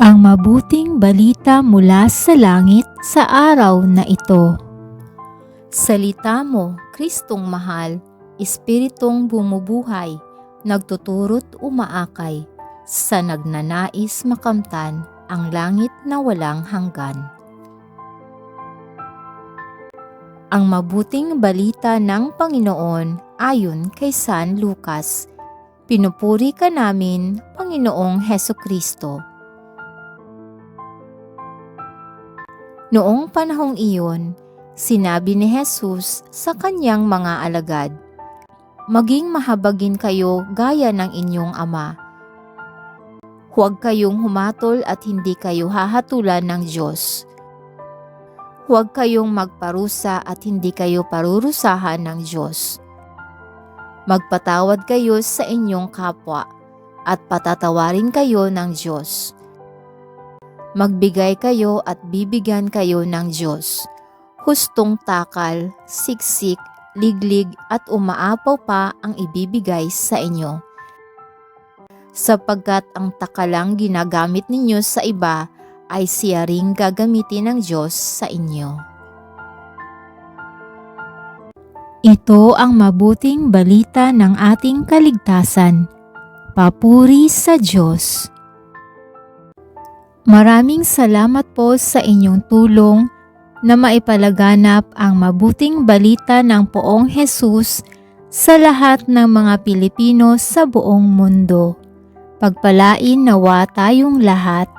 Ang mabuting balita mula sa langit sa araw na ito. Salita mo, Kristong mahal, Espiritong bumubuhay, nagtuturot umaakay, sa nagnanais makamtan ang langit na walang hanggan. Ang mabuting balita ng Panginoon ayon kay San Lucas. Pinupuri ka namin, Panginoong Heso Kristo. Noong panahong iyon, sinabi ni Jesus sa kanyang mga alagad, Maging mahabagin kayo gaya ng inyong ama. Huwag kayong humatol at hindi kayo hahatulan ng Diyos. Huwag kayong magparusa at hindi kayo parurusahan ng Diyos. Magpatawad kayo sa inyong kapwa at patatawarin kayo ng Diyos. Magbigay kayo at bibigyan kayo ng Diyos. Hustong takal, siksik, liglig at umaapaw pa ang ibibigay sa inyo. Sapagkat ang takalang ginagamit ninyo sa iba ay siya ring gagamitin ng Diyos sa inyo. Ito ang mabuting balita ng ating kaligtasan. Papuri sa Diyos. Maraming salamat po sa inyong tulong na maipalaganap ang mabuting balita ng poong Jesus sa lahat ng mga Pilipino sa buong mundo. Pagpalain nawa tayong lahat.